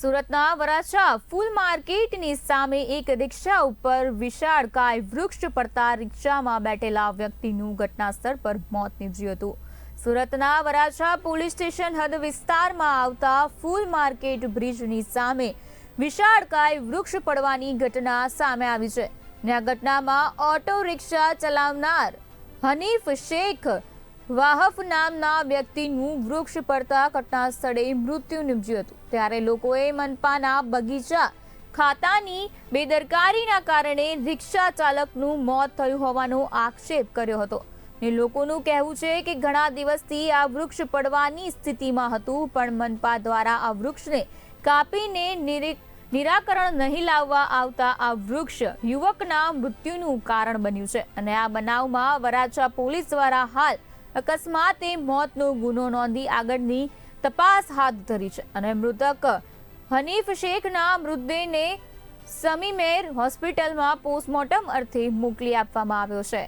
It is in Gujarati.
સુરતના વરાછા ફૂલ માર્કેટની સામે એક રિક્ષા ઉપર વિશાળકાય વૃક્ષ પડતા રિક્ષામાં બેઠેલા વ્યક્તિનું ઘટના સ્થળ પર મોત નીપજ્યું હતું. સુરતના વરાછા પોલીસ સ્ટેશન હદ વિસ્તારમાં આવતા ફૂલ માર્કેટ બ્રિજની સામે વિશાળકાય વૃક્ષ પડવાની ઘટના સામે આવી છે. આ ઘટનામાં ઓટો રિક્ષા ચલાવનાર હનીફ શેખ વાહફ નામના વ્યક્તિનું વૃક્ષ પડતા ઘટના સ્થળે મૃત્યુ નિપજ્યું હતું. ત્યારે લોકોએ મનપાના બગીચા ખાતાની બેદરકારીના કારણે રિક્ષા ચાલકનું મોત થયું હોવાનો આક્ષેપ કર્યો હતો. ને લોકોનું કહેવું છે કે ઘણા દિવસથી આ વૃક્ષ પડવાની સ્થિતિમાં હતું, પણ મનપા દ્વારા આ વૃક્ષને કાપીને નિરી, નિરાકરણ નહીં લાવવા આવતા આ વૃક્ષ યુવકના મૃત્યુનું કારણ બન્યું છે. અને આ બનાવમાં વરાછા પોલીસ દ્વારા હાલ અકસ્માતે મોતનો ગુનો નોંધી આગળની તપાસ હાથ ધરી છે અને મૃતક હનીફ શેખના મૃતદેહને સમીમેર હોસ્પિટલમાં પોસ્ટમોર્ટમ અર્થે મોકલી આપવામાં આવ્યો છે.